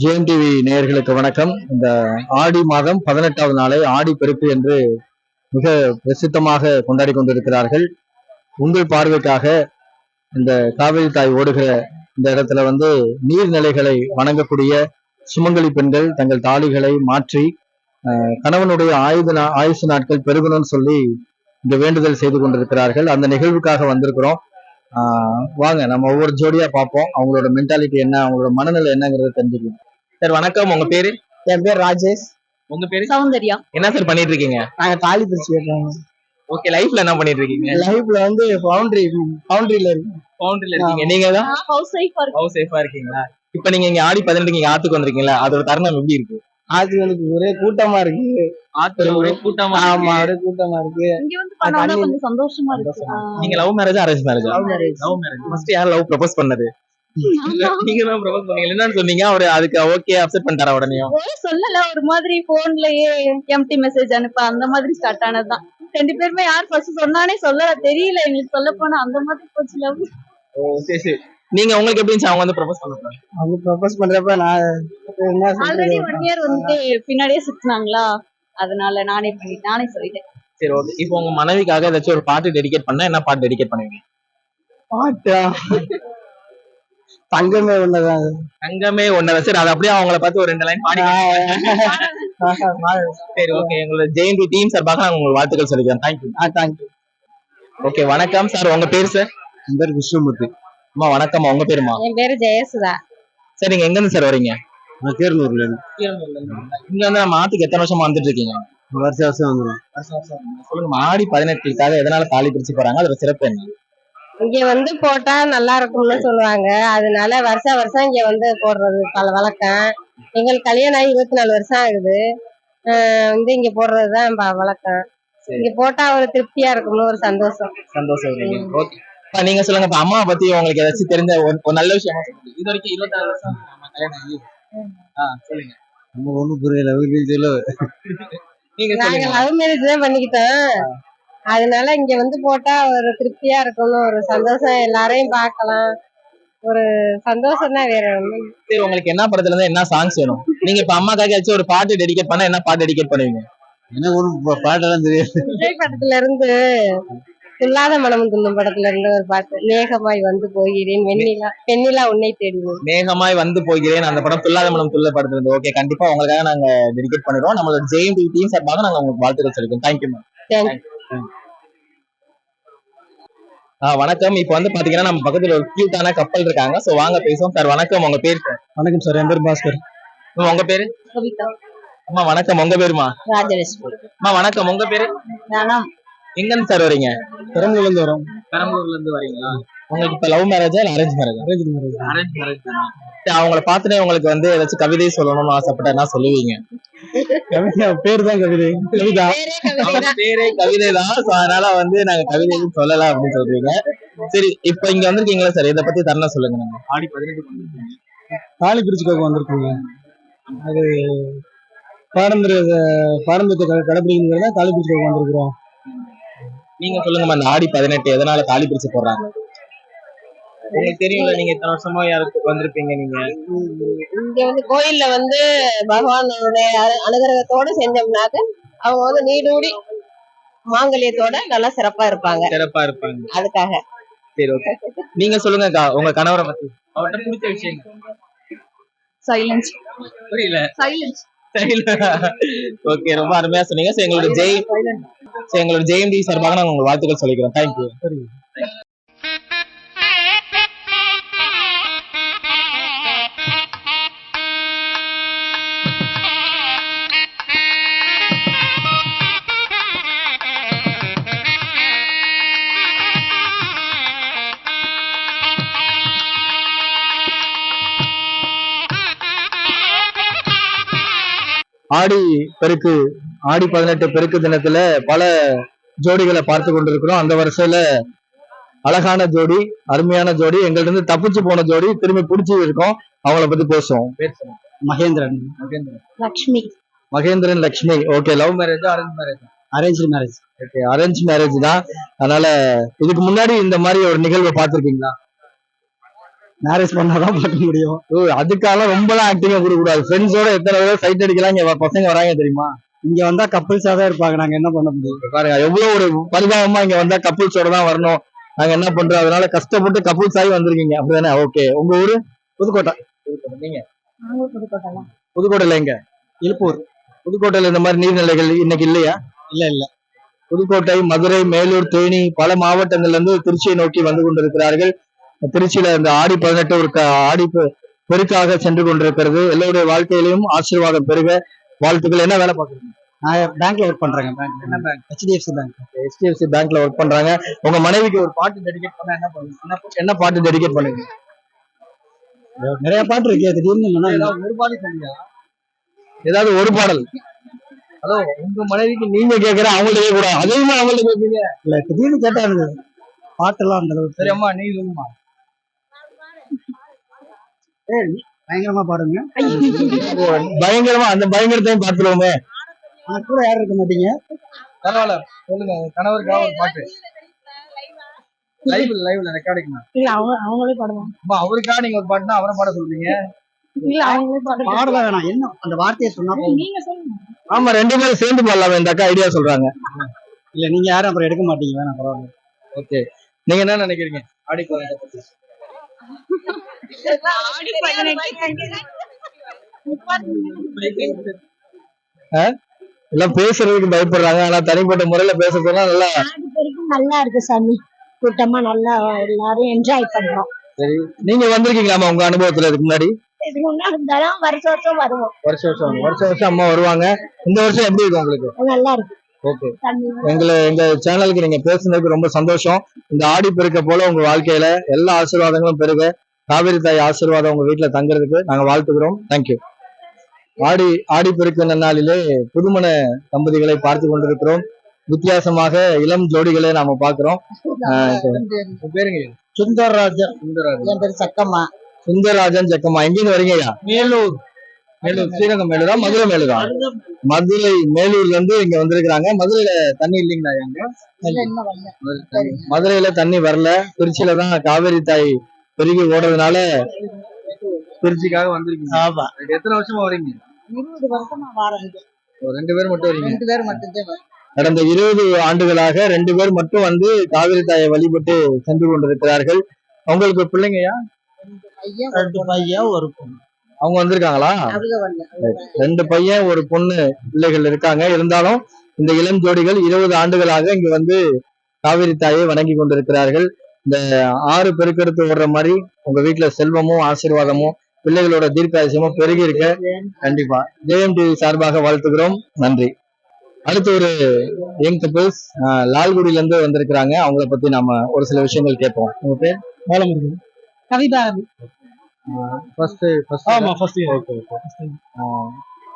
ஜேஎம்டிவி நேயர்களுக்கு வணக்கம். இந்த ஆடி மாதம் பதினெட்டாவது நாளை ஆடி பெருப்பு என்று மிக பிரசித்தமாக கொண்டாடி கொண்டிருக்கிறார்கள். உங்கள் பார்வைக்காக இந்த காவிரி தாய் ஓடுகிற இந்த இடத்துல வந்து நீர்நிலைகளை வணங்கக்கூடிய சுமங்கலி பெண்கள் தங்கள் தாலிகளை மாற்றி அஹ், கணவனுடைய ஆயுத நா- ஆயுசு நாட்கள் பெருகணும்னு சொல்லி இங்க வேண்டுதல் செய்து கொண்டிருக்கிறார்கள். அந்த நிகழ்வுக்காக வந்திருக்கிறோம். ஆஹ் வாங்க நம்ம ஒவ்வொரு ஜோடியா பார்ப்போம். அவங்களோட மென்டாலிட்டி என்ன அவங்களோட மனநிலை என்னங்கிறத தெரிஞ்சுக்கலாம். சார் வணக்கம். உங்க பேரு? என் பேர் ராஜேஷ். உங்க பேரு? சௌந்தர்யா. என்ன சார் பண்ணிட்டு இருக்கீங்க நாங்க தாலி பிரிச்சு வைக்கிறோம் ஓகே லைஃப்ல என்ன பண்ணிட்டு இருக்கீங்க லைஃப்ல வந்து பவுண்டரி பவுண்டரியில இருக்கு பவுண்டரில இருக்கீங்க. நீங்க தான் ஹவுஸ் ஒய்ஃபா இருக்கு ஹவுஸ் சேஃபா இருக்கீங்களா? இப்ப நீங்க இங்க ஆடி பதினெட்டு இங்க ஆத்துக்கு வந்திருக்கீங்களா? அதோட தருணம் எப்படி இருக்கு? ஆத்துகளுக்கு ஒரே கூட்டமா இருக்கு. ஆத்துல ஒரே கூட்டமா ஆமா இருக்கு. ஒரே கூட்டமா இருக்கு. இங்க வந்து பண்ணா கொஞ்சம் சந்தோஷமா இருக்கு. நீங்க love marriage arrange marriage Love marriage. Love marriage first யார் லவ் ப்ரப்போஸ் பண்ணது? நீங்க தான் பண்ணீங்க. என்னன்னு சொன்னீங்க. அவரு அதுக்கு ஓகே அக்செப்ட் பண்ணிட்டாரா உடனே சொல்லல ஒரு மாதிரி போன்லயே எம்டி மெசேஜ் அனுப்ப அந்த மாதிரி ஸ்டார்ட் ஆனதுதான். ரெண்டு பேருமே யார் ஃபர்ஸ்ட் சொன்னானே சொல்லல தெரியல. எங்களுக்கு சொல்ல போனா அந்த மாதிரி போச்சு லவ் ஓ சரி சரி. நீங்க உங்களுக்கு எப்படி அவங்க வந்து ப்ரப்போஸ் பண்ணாங்க அவங்க ப்ரப்போஸ் பண்றப்ப நான் என்ன ஆல்ரெடி சொல்றது ஒன் இயர் வந்து பின்னாடியே சுத்தினாங்களா? அதனால நானே பண்ணி நானே சொல்லிட்டேன். சரி ஓகே இப்போ உங்க மனைவிக்காக ஏதாச்சும் ஒரு பாட்டு டெடிகேட் பண்ணா என்ன பாட்டு டெடிகேட் பண்ணுவீங்க? பாட்டா? தங்கமே ஒண்ணுதான் தங்கமே ஒன்னதான் சரி அது அப்படியே அவங்கள பார்த்து ஒரு ரெண்டு லைன் பாடி சரி ஓகே எங்களோட ஜெயந்தி டீம் சார்பாக நாங்க உங்களுக்கு வாழ்த்துக்கள் சொல்லிக்கிறோம் thank you thank you okay வணக்கம் சார் உங்க பேர் சார் என் பேர் விஷ்ணுமூர்த்தி அம்மா வணக்கம் உங்க பேருமா என் பேரு ஜெயசுதா சார் நீங்க எங்க இருந்து சார் வரீங்க நான் கீரனூர்ல இருந்து இங்க வந்து நம்ம ஆத்துக்கு எத்தனை வருஷமா வந்துட்டு இருக்கீங்க வருஷம் வருஷம் வந்துடும் சொல்லுங்க ஆடி பதினெட்டுக்காக எதனால தாலி பிரிச்சு போறாங்க அதோட சிறப்பு என்ன இங்க வந்து போட்டா நல்லா இருக்கும்னு சொல்லுவாங்க. அதனால வருஷம் வருஷம் இங்க வந்து போடுறது பல வழக்கம். எங்களுக்கு கல்யாணம் ஆகி இருபத்தி நாலு வருஷம் ஆகுது. ஆஹ் வந்து இங்க போடுறதுதான் ப- வழக்கம். சரி. இங்க போட்டா ஒரு திருப்தியா இருக்கும்னு ஒரு சந்தோஷம். சந்தோஷம் ஓகே. நீங்க சொல்லுங்க இப்ப அம்மாவை பத்தி உங்களுக்கு ஏதாச்சும் தெரிஞ்ச ஒரு ஒரு நல்ல விஷயமா சொல்லுங்க. இது வரைக்கும் இருபத்தாறு வருஷம் அம்மா கல்யாணம் ஆகி. ஆ சொல்லுங்க. நம்ம ஒண்ணும் புரியல வீட்டுல நீங்க நாங்க சொல்லுங்க. லவ் மேரேஜ் தான் பண்ணிக்கிட்டோம். அதனால இங்க வந்து போட்டா ஒரு திருப்தியா இருக்கும்னு ஒரு சந்தோஷம். எல்லாரையும் பார்க்கலாம். ஒரு சந்தோஷம் தான் வேற ஒண்ணும். சரி உங்களுக்கு என்ன படத்துல இருந்து என்ன சாங்ஸ் வேணும்? நீங்க இப்ப அம்மாக்காக ஏதாச்சும் ஒரு பாட்டு டெடிகேட் பண்ணா என்ன பாட்டு டெடிகேட் பண்ணுவீங்க? எனக்கு ஒன்றும் பாட்டெல்லாம் தெரியாது. விஜய் படத்துல இருந்து துல்லாத மனம் துண்ணும் படத்துல இருந்து ஒரு பாட்டு மேகமாய் வந்து போகிறேன் வெண்ணிலா வெண்ணிலா உன்னை தேடுவேன் மேகமாய் வந்து போகிறேன் அந்த படம் துல்லாத மனம் துள்ள படத்துல இருந்து. ஓகே கண்டிப்பா உங்களுக்காக நாங்க டெடிகேட் பண்ணிடுவோம். நம்மளோட ஜெயம் டீம் சார்பாக நாங்க உங்களுக்கு வாழ்த்துக்கள் சொல்லிக்கிறோம். தேங்க்யூ மேம் Thank ஆ வணக்கம். இப்போ வந்து பாத்தீங்கன்னா நம்ம பக்கத்துல ஒரு கியூட்டான கப்பல் இருக்காங்க. சோ வாங்க பேசுவோம். சார் வணக்கம். உங்க பேர் சார்? வணக்கம் சார். என் பேர் பாஸ்கர். உங்க பேரு? கவிதா அம்மா வணக்கம். உங்க பேருமா? ராஜலட்சுமி. அம்மா வணக்கம். உங்க பேரு? நானும் எங்க இருந்து சார் வரீங்க? பெரம்பலூர்ல இருந்து வரோம். பெரம்பலூர்ல இருந்து வரீங்களா? உங்களுக்கு இப்ப லவ் மேரேஜா இல்ல அரேஞ்ச் மேரேஜா அரேஞ்ச் மேரேஜ் அரேஞ்ச் மேரேஜ் அவங்கள பார்த்துனே உங்களுக்கு வந்து ஏதாச்சும் கவிதை சொல்லணும்னு ஆசைப்பட்டா என்ன சொல்லுவீங்க? கவிதா பேர் தான் கவிதை. கவிதா. பேரே கவிதை தான். அதனால வந்து நாங்க கவிதை எதுவும் சொல்லல அப்படின்னு சொல்றீங்க. சரி இப்ப இங்க வந்திருக்கீங்களா சார் இதை பத்தி தரணும் சொல்லுங்க நம்ம ஆடி பதினெட்டு தாலி பிரிச்சுக்கோக்கு வந்திருக்கோங்க. அது பாரம்பரிய பாரம்பரியத்தை கடை- கடைபிடிக்கிறதா தாலி பிரிச்சுக்கோக்கு வந்திருக்கிறோம். நீங்க சொல்லுங்கம்மா இந்த ஆடி பதினெட்டு எதனால தாலி பிரிச்சு போடுறாங்க? உங்களுக்கு தெரியும்ல நீங்க இத்தனை வருஷமா யாருக்கு வந்திருப்பீங்க நீங்க? இங்க வந்து கோயில்ல வந்து பகவானுடைய அனு- அனுகிரகத்தோட செஞ்சோம்னாக்க அவங்க வந்து நீடூடி மாங்கல்யத்தோட நல்லா சிறப்பா இருப்பாங்க. சிறப்பா இருப்பாங்க. அதுக்காக. சரி ஓகே நீங்க சொல்லுங்க அக்கா, உங்க கணவரை பத்தி. அவர்கிட்ட பிடிச்ச விஷயம் சைலன்ஸ் புரியல. சைலன்ஸ் ஓகே ரொம்ப அருமையா சொன்னீங்க. எங்களோட ஜெய் எங்களோட ஜெயந்தி சார்பாக நாங்க உங்களுக்கு வாழ்த்துக்கள் சொல்லிக்கிறோம் தேங்க்யூ ஆடி பெருக்கு ஆடி பதினெட்டு பெருக்கு தினத்துல பல ஜோடிகளை பார்த்து கொண்டிருக்கிறோம். அந்த வரிசையில அழகான ஜோடி அருமையான ஜோடி எங்கள்ட்ட இருந்து தப்பிச்சு போன ஜோடி திரும்பி பிடிச்சி இருக்கோம். அவங்கள பத்தி பேசுவோம். Mahendran. Lakshmi. Mahendran Lakshmi okay love marriage arrange marriage arrange marriage okay arrange marriage தான். அதனால இதுக்கு முன்னாடி இந்த மாதிரி ஒரு நிகழ்வை பார்த்திருக்கீங்களா? மேரேஜ் பண்ணாதான் பார்க்க முடியும். ஓ அதுக்காக ரொம்பலாம் ஆக்டிங்கா கொடுக்க கூடாது ஃப்ரெண்ட்ஸோட எத்தனை தடவை சைட் அடிக்கலாம் இங்க பசங்க வராங்க தெரியுமா? இங்க வந்தா கப்பிள்ஸா தான் இருப்பாங்க. நாங்க என்ன பண்ண முடியும்? பாருங்க எவ்வளவு ஒரு பரிதாபமா இங்க வந்தா கப்பிள்ஸோட தான் வரணும். நாங்க என்ன பண்றோம்? அதனால கஷ்டப்பட்டு கப்பிள்ஸ் ஆகி வந்திருக்கீங்க. அப்படிதானே? ஓகே உங்க ஊரு? புதுக்கோட்டை. புதுக்கோட்டை. நீங்க? புதுக்கோட்டையில எங்க? இழுப்பூர் புதுக்கோட்டையில இந்த மாதிரி நீர்நிலைகள் இன்னைக்கு இல்லையா? இல்ல இல்ல. புதுக்கோட்டை மதுரை மேலூர் தேனி பல மாவட்டங்கள்ல இருந்து திருச்சியை நோக்கி வந்து கொண்டிருக்கிறார்கள். திருச்சியில இந்த ஆடி பதினெட்டு ஒரு ஆடி பெருக்காக சென்று கொண்டிருக்கிறது. எல்லோருடைய வாழ்க்கையிலும் ஆசீர்வாதம் பெருக. வாழ்த்துக்கள். என்ன வேலை பாக்குறீங்க நான் பேங்க்ல ஒர்க் பண்றேங்க. பேங்க் என்ன பேங்க் ஹெச்டிஎஃப்சி பேங்க் ஹெச்டிஎஃப்சி பேங்க்ல ஒர்க் பண்றாங்க. உங்க மனைவிக்கு ஒரு பாட்டு டெடிகேட் பண்ணா என்ன பண்ணுவீங்க என்ன பாட்டு? டெடிகேட் பண்ணுவீங்க நிறைய பாட்டு இருக்கு. திடீர்னு ஒரு பாட்டு சொல்லுங்க. ஏதாவது ஒரு பாடல். ஹலோ உங்க மனைவிக்கு நீங்க கேக்குற அவங்கள்ட்ட கேட்க கூடாது அதிகமா அவங்கள்ட்ட கேட்பீங்க இல்ல திடீர்னு கேட்டா எனக்கு பாட்டெல்லாம் அந்த அளவுக்கு சரி அம்மா நீ சொல்லுமா பயங்கரமா பாடுங்க. பயங்கரமா அந்த பயங்கரத்தையும் பார்த்துருவோமே. கூட யாரும் இருக்க மாட்டீங்க. பரவாயில்ல சொல்லுங்க கணவருக்காக ஒரு பாட்டு லைவ் லைவ்ல ரெக்கார்டிங் இல்ல அவங்க அவங்களே பாடுவாங்க. அவருக்காக நீங்க ஒரு பாட்டுனா அவரை பாட சொல்றீங்க. இல்ல அவங்களே பாடுவாங்க. பாடல வேணாம். என்ன அந்த வார்த்தையை சொன்னா நீங்க சொல்லுங்க. ஆமா ரெண்டு பேரும் சேர்ந்து பாடலாமே இந்த அக்கா ஐடியா சொல்றாங்க. இல்ல நீங்க யாரும் அப்புறம் எடுக்க மாட்டீங்க வேணாம் பரவாயில்ல. ஓகே நீங்க என்ன நினைக்கிறீங்க? ஆடி ஆடி பதினெட்டு? எல்லாம் பேசுறதுக்கு பயப்படுறாங்க. ஆனா தனிப்பட்ட முறையில பேசுறதுலாம் நல்லா நல்லா இருக்கு சாமி. கூட்டமா நல்லா எல்லாரும் என்ஜாய் பண்றோம். சரி. நீங்க வந்திருக்கீங்களாமா உங்க அனுபவத்துல இதுக்கு முன்னாடி? இருந்தாலும் வருஷம் வருஷம் வருவோம். வருஷம் வருஷம் வருஷம் வருஷம் அம்மா வருவாங்க. இந்த வருஷம் எப்படி இருக்கு உங்களுக்கு? நல்லா இருக்கு. ஓகே. எங்களை எங்க சேனலுக்கு நீங்க பேசுனதுக்கு ரொம்ப சந்தோஷம். இந்த ஆடி பெருக்க போல உங்க வாழ்க்கையில எல்லா ஆசீர்வாதங்களும் பெருக. காவிரி தாய் ஆசீர்வாதம் உங்க வீட்டுல தங்குறதுக்கு நாங்க வாழ்த்துக்கிறோம். தேங்க்யூ ஆடி ஆடி பெருக்கு நன்னாளிலே புதுமண தம்பதிகளை பார்த்து கொண்டிருக்கிறோம். வித்தியாசமாக இளம் ஜோடிகளை நாம பாக்குறோம் சுந்தரராஜன் சுந்தரராஜன் என் பேர் சக்கம்மா. சுந்தரராஜன் ஜக்கம்மா எங்கிருந்து வரீங்கய்யா மேலூர். மேலூர். ஸ்ரீரங்கம் மேலூரா? மதுரை மேலூரா? மதுரை மேலூர்ல இருந்து இங்க வந்திருக்கிறாங்க. மதுரையில தண்ணி இல்லைங்களா? எங்க? மதுரையில தண்ணி வரல. திருச்சியில தான் காவேரி தாய் பெருகி ஓடுறதுனால திருச்சிக்காக வந்திருக்கீங்க. ஆமா. எத்தனை வருஷமா வரீங்க? இருபது வருஷமா ஒரு ரெண்டு பேர் மட்டும் வரீங்க. ரெண்டு பேர் மட்டும்தான் கடந்த இருபது ஆண்டுகளாக ரெண்டு பேர் மட்டும் வந்து காவிரி தாயை வழிபட்டு சென்று கொண்டிருக்கிறார்கள். உங்களுக்கு பிள்ளைங்கயா? ரெண்டு பையன் ஒரு பொண்ணு. அவங்க வந்திருக்காங்களா? ரெண்டு பையன் ஒரு பொண்ணு பிள்ளைகள் இருக்காங்க. இருந்தாலும் இந்த இளம் ஜோடிகள் இருபது ஆண்டுகளாக இங்க வந்து காவிரி தாயை வணங்கி கொண்டிருக்கிறார்கள். இந்த ஆறு பெருக்கெடுத்து ஓடுற மாதிரி உங்க வீட்டுல செல்வமும் ஆசீர்வாதமும் பிள்ளைகளோட தீர்க்காயசமும் பெருகி இருக்க கண்டிப்பா. ஜெயம் டிவி சார்பாக வாழ்த்துகிறோம். நன்றி. அடுத்து ஒரு யங் கப்பிள்ஸ் லால்குடியில இருந்து வந்திருக்கிறாங்க. அவங்கள பத்தி நாம ஒரு சில விஷயங்கள் கேட்போம். உங்க பேர்? பாலமுருகன். கவிபாரதி ஃபர்ஸ்ட் ஃபர்ஸ்ட் ஆமா first year okay okay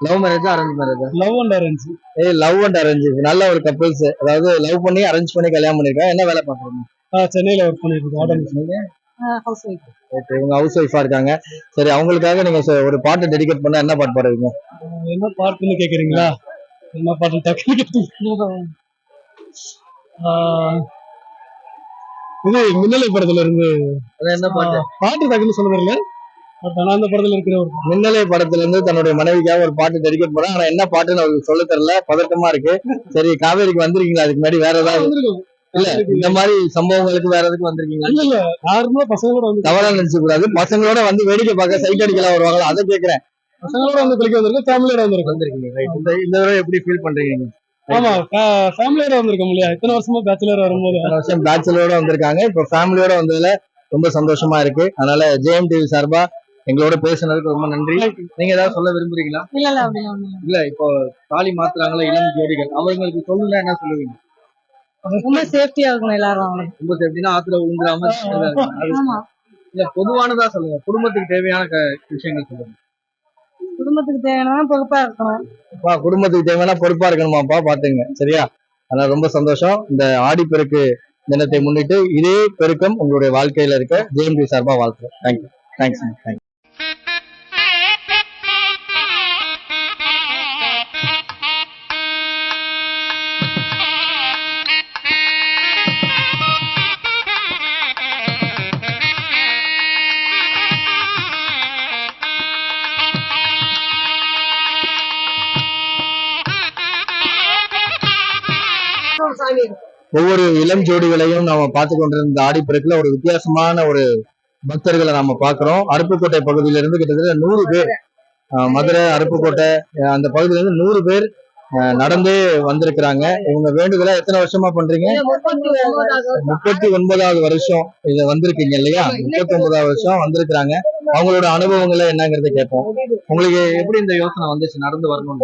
love மேரேஜா அரேஞ்ச் மேரேஜா லவ் அண்ட் அரேஞ்ச் ஏய் லவ் அண்ட் அரேஞ்ச் நல்ல ஒரு கப்பிள்ஸ் அதாவது லவ் பண்ணி அரேஞ்ச் பண்ணி கல்யாணம் பண்ணிருக்காங்க என்ன வேலை பாக்குறீங்க சென்னையில ஒர்க் பண்ணிட்டு இருக்கோம். ஆட்டோ ஹவுஸ் ஒய்ஃப் ஓகே இவங்க ஹவுஸ் ஒய்ஃபா இருக்காங்க. சரி அவங்களுக்காக நீங்க சொ- ஒரு பாட்டு டெடிகேட் பண்ணா என்ன பாட்டு பாடுவீங்க? என்ன பாட்டுன்னு கேக்குறீங்களா? என்ன பாட்டு டக்குனு கேட்டீங்க. ஆஹ், இது மின்னலை படத்துல இருந்து. என்ன பாட்டு? பாட்டு டக்குன்னு சொல்ல தெரியல. அந்த படத்துல இருக்கிற ஒரு மின்னலை படத்துல இருந்து தன்னுடைய மனைவிக்காக ஒரு பாட்டு டெடிகேட் பண்ணா ஆனா என்ன பாட்டுன்னு அவருக்கு சொல்ல தெரியல. பதட்டமா இருக்கு. சரி காவேரிக்கு வந்திருக்கீங்களா? அதுக்கு முன்னாடி வேற ஏதாவது? வந்திருக்கும். இல்ல இந்த மாதிரி சம்பவங்களுக்கு வேற எதுக்கு வந்திருக்கீங்களா இல்ல இல்ல நார்மலா பசங்களோட வந்து தவறா நினைச்சு கூடாது பசங்களோட வந்து வேடிக்கை பார்க்க சைட் அடிக்கலாம் வருவாங்களா? அதை கேக்குறேன். பசங்களோட வந்து குளிக்க வந்திருக்கோம் ஃபேமிலியோட வந்திருக்கோம். வந்திருக்கீங்க. இந்த இந்த தடவை எப்படி ஃபீல் பண்றீங்க? ஆமா ஃபேமிலியோட வந்திருக்கோம் இல்லையா? இத்தனை வருஷமா பேச்சுலர் வரும்போது. வருஷம் பேச்சுலரோட வந்திருக்காங்க. இப்ப ஃபேமிலியோட வந்ததுல ரொம்ப சந்தோஷமா இருக்கு. அதனால ஜெயம் டிவி சார்பா எங்களோட பேசுனதுக்கு ரொம்ப நன்றி. நீங்க ஏதாவது சொல்ல விரும்புறீங்களா? இல்ல இல்ல அப்படிலாம் ஒண்ணும் இல்ல. இல்ல இப்போ தாலி மாத்துறாங்களா இளம் ஜோடிகள்? அவங்களுக்கு சொல்லுங்க என்ன சொல்லுவீங்க? ரொம்ப சேஃப்டியா இருக்கணும் எல்லாரும் ரொம்ப சேஃப்டினா ஆத்துல விழுந்துடாம இல்ல பொதுவானதா சொல்லுங்க. குடும்பத்துக்கு தேவையான விஷயங்கள் சொல்லுங்க. குடும்பத்துக்கு தேவையான பொறுப்பா இருக்கணும். குடும்பத்துக்கு தேவையான பொறுப்பா இருக்கணுமாப்பா பாத்துங்க. சரியா? அதனால ரொம்ப சந்தோஷம். இந்த ஆடிப்பெருக்கு தினத்தை முன்னிட்டு இதே பெருக்கம் உங்களுடைய வாழ்க்கையில இருக்க. ஜெயம்பி சார்பா வாழ்த்துறேன் தேங்க்யூ தேங்க்ஸ் தேங்க்யூ ஒவ்வொரு இளம் ஜோடிகளையும் நாம பார்த்து கொண்டிருந்த ஆடிப்பெருக்குல ஒரு வித்தியாசமான ஒரு பக்தர்களை நாம பாக்குறோம் அருப்புக்கோட்டை பகுதியில இருந்து கிட்டத்தட்ட நூறு பேர் அஹ், மதுரை அருப்புக்கோட்டை அந்த பகுதியில இருந்து நூறு பேர் நடந்தே வந்திருக்கிறாங்க. இவங்க வேண்டுதலை எத்தனை வருஷமா பண்றீங்க? முப்பத்தி ஒன்பதாவது வருஷம் இது வந்திருக்கீங்க இல்லையா? முப்பத்தி ஒன்பதாவது வருஷம் வந்திருக்கிறாங்க. அவங்களோட அனுபவங்களை என்னங்கறத கேட்போம். உங்களுக்கு எப்படி இந்த யோசனை வந்துச்சு? நடந்து வரணும்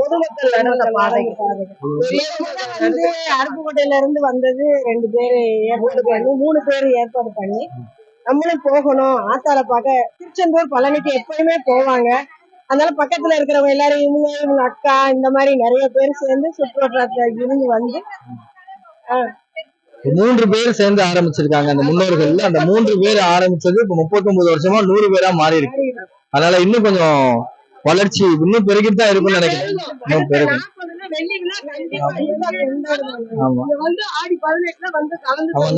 அருப்புக்கோட்டையில இருந்து வந்தது ரெண்டு பேரு ஏற்பாடு பண்ணி மூணு பேர் ஏற்பாடு பண்ணி நம்மளும் போகணும். ஆத்தால பார்க்க திருச்செந்தூர் பழனிக்கு எப்பயுமே போவாங்க. அதனால பக்கத்துல இருக்கிறவங்க எல்லாரும் இவங்க இவங்க அக்கா இந்த மாதிரி நிறைய பேர் சேர்ந்து சுற்றுவட்டாரத்துல இருந்து வந்து மூன்று பேர் சேர்ந்து ஆரம்பிச்சிருக்காங்க. அந்த முன்னோர்கள் அந்த மூன்று பேர் ஆரம்பிச்சது இப்ப 39 வருஷமா நூறு பேரா மாறி இருக்கு. அதனால இன்னும் கொஞ்சம் வளர்ச்சி இன்னும் பெருகிட்டு தான் இருக்கும்னு நினைக்கிறேன். இன்னும் பெருகும்.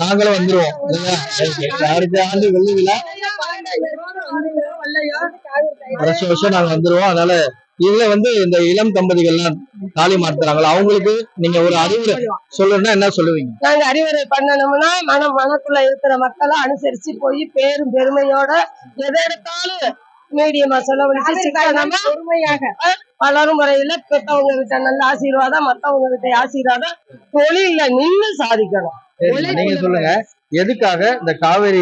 நாங்களும் வந்துருவோம். அடுத்த ஆண்டு வெள்ளி விழா? வருஷம் வருஷம் நாங்க வந்துருவோம். அதனால இதுல வந்து இந்த இளம் தம்பதிகள்லாம் தாலி மாத்துறாங்களா? அவங்களுக்கு நீங்க ஒரு அறிவுரை சொல்லணும்னா என்ன சொல்லுவீங்க? நாங்க அறிவுரை பண்ணணும்னா மனம் மனக்குள்ள இருக்கிற மக்களை அனுசரிச்சு போய் பேரும் பெருமையோட எதை எடுத்தாலும் மீடியமா செலவழிச்சு சிக்கனமா பொறுமையாக. வளரும் முறையில பெத்தவங்க கிட்ட நல்ல ஆசீர்வாதம் மத்தவங்க கிட்ட ஆசீர்வாதம் தொழில நின்னு சாதிக்கணும். நீங்க சொல்லுங்க. எதுக்காக இந்த காவேரி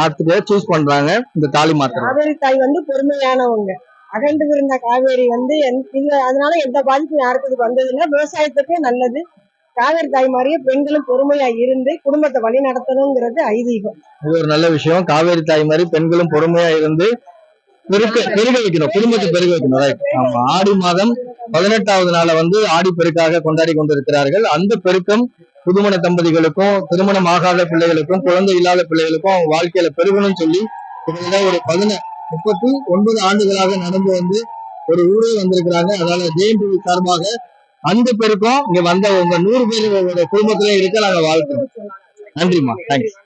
ஆத்துக்கு சூஸ் பண்றாங்க? இந்த தாலி மாத்துறாங்க காவேரி தாய் வந்து பொறுமையானவங்க. அகண்டு இருந்த காவேரி வந்து இல்ல அதனால எந்த பாதிப்பும் யாருக்கும் இது வந்ததில்லை. விவசாயத்துக்கு நல்லது. காவேரி தாய் மாதிரியே பெண்களும் பொறுமையா இருந்து குடும்பத்தை வழி நடத்தணுங்கிறது ஐதீகம். இது ஒரு நல்ல விஷயம். காவேரி தாய் மாதிரி பெண்களும் பொறுமையா இருந்து பெருக்க பெருக வைக்கணும் குடும்பத்தை பெருக வைக்கணும் ரைட் ஆமா. ஆடி மாதம் பதினெட்டாவது நாளை வந்து ஆடி பெருக்காக கொண்டாடி கொண்டிருக்கிறார்கள். அந்த பெருக்கம் புதுமண தம்பதிகளுக்கும் திருமணம் ஆகாத பிள்ளைகளுக்கும் குழந்தை இல்லாத பிள்ளைகளுக்கும் அவங்க வாழ்க்கையில பெருகணும்னு சொல்லி கிட்டத்தட்ட ஒரு பதின முப்பத்தி ஒன்பது ஆண்டுகளாக நடந்து வந்து ஒரு ஊரே வந்திருக்கிறாங்க. அதனால ஜெயம்பி சார்பாக அந்த பெருக்கம் இங்க வந்த உங்க நூறு பேரோட குடும்பத்திலே இருக்க நாங்க வாழ்த்துறோம். நன்றிம்மா. தேங்க்ஸ்